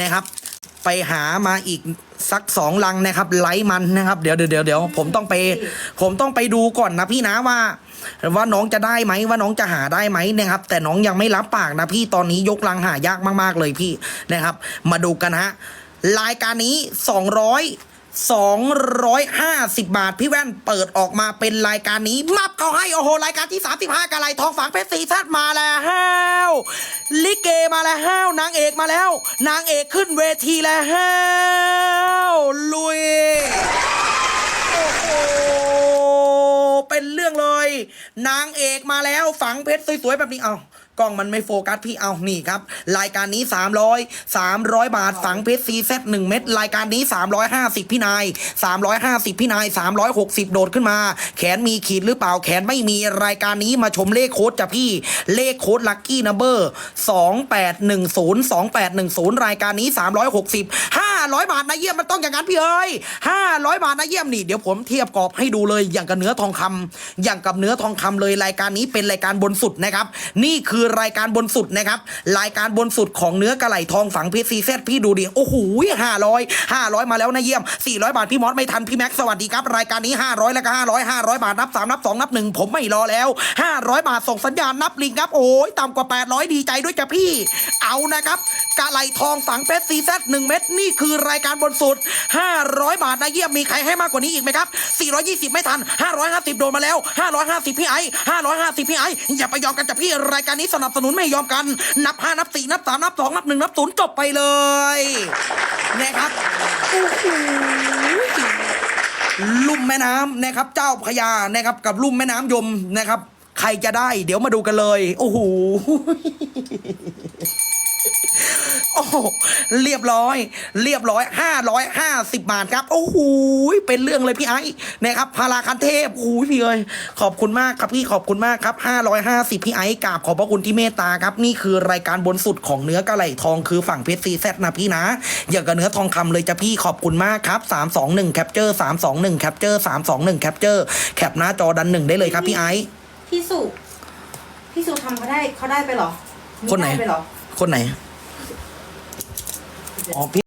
นะครับ ไปหามาอีกสักสองลังนะครับ ไลท์มันนะครับ เดี๋ยวเดี๋ยวเดี๋ยวผมต้องไป ผมต้องไปดูก่อนนะพี่นะว่า ว่าน้องจะได้ไหมว่าน้องจะหาได้ไหมนะครับ แต่น้องยังไม่รับปากนะพี่ตอนนี้ยกลังหายากมาก ๆ เลยพี่นะครับ มาดูกันฮะรายการนี้สองร้อย 250 บาท พี่แว่นเปิดออกมาเป็นรายการนี้ มับเขาให้ โอ้โห รายการที่ 35กะไรทองฝังเพชรสีทัดมาแล้วลิเกมาแล้วนางเอกมาแล้ว นางเอกขึ้นเวทีแล้วลุย โอ้โห เป็นเรื่องเลย นางเอกมาแล้วฝังเพชรสวยๆแบบนี้เอากล้องมันไม่โฟกัสพี่เอานี่ครับ รายการนี้ 300 300 บาทฝังเพชรซีเซตหนึ่งเม็ดรายการนี้ 350 พี่นาย 350 พี่นาย 360 โดดขึ้นมา แขนมีขีดหรือเปล่าแขนไม่มีรายการนี้มาชมเลขโค้ดจ้ะพี่เลขโค้ดลัคกี้นัมเบอร์ 2810 2810 รายการนี้ 360 500 บาทนะเยี่ยมมันต้องอย่างนั้นพี่เอ้ย500 บาทนะเยี่ยมนี่เดี๋ยวผมเทียบกรอบให้ดูเลยอย่างกับเนื้อทองคำอย่างกับเนื้อทองคำเลยรายการนี้เป็นรายการบนสุดนะครับ นี่คือรายการบนสุดนะครับ รายการบนสุดของเนื้อกระไหลทองฝังเพชรซีเซตพี่ดูดิโอ้โหห้าร้อยห้าร้อยมาแล้วนะเยี่ยมสี่ร้อยบาทพี่มอสไม่ทันพี่แม็กสวัสดีครับรายการนี้ห้าร้อยแล้วก็ห้าร้อยห้าร้อยบาทนับสามนับสองนับหนึ่งผมไม่รอแล้วห้าร้อยบาทส่งสัญญาณนับลิงครับโอ้ยต่ำกว่าแปดร้อยดีใจด้วยจ้ะพี่ เอานะครับ กะไหลทองฝังเพชรซีเซตหนึ่งเม็ดนี่คือรายการบนสุดห้าร้อยบาทนะเยี่ยมมีใครให้มากกว่านี้อีกไหมครับสี่ร้อยยี่สิบไม่ทันห้าร้อยห้าสิบโดนมาแล้วห้าร้อยห้าสิบพี่ไอห้าร้อยห้าสิบพี่ไออย่าไปยอมกันจ้ะพี่รายการนี้สนับสนุนไม่ยอมกัน นับห้านับสี่นับสามนับสองนับหนึ่งนับศูนย์จบไปเลยนะครับโอ้โหลุ่มแม่น้ำนะครับ เจ้าพระยานะครับ กับลุ่มแม่น้ำยมนะครับ ใครจะได้ เดี๋ยวมาดูกันเลย โอ้โห โอ้โหเรียบร้อย เรียบร้อยห้าร้อยห้าสิบบาทครับ โอ้โหเป็นเรื่องเลยพี่ไอ้นะครับพาราคันเทพโอ้โหพี่เอ้ยขอบคุณมากครับพี่ขอบคุณมากครับห้าร้อยห้าสิบพี่ไอ้กราบขอบพระคุณที่เมตตาครับนี่คือรายการบนสุดของเนื้อกระไหลทองคือฝั่งเพชรซีแซนะพี่นะอย่างกับเนื้อทองคำเลยจะพี่ขอบคุณมากครับสามสองหนึ่งแคปเจอร์สามสองหนึ่งแคปเจอร์สามสองหนึ่งแคปเจอร์แคปหน้าจอดันหนึ่งได้เลยครับพี่ไอ้พี่สุพี่สุทำเขาได้เขาได้ไปเหรอมีคนไหนด้ไปเหรอคนไหน อ๋อพี่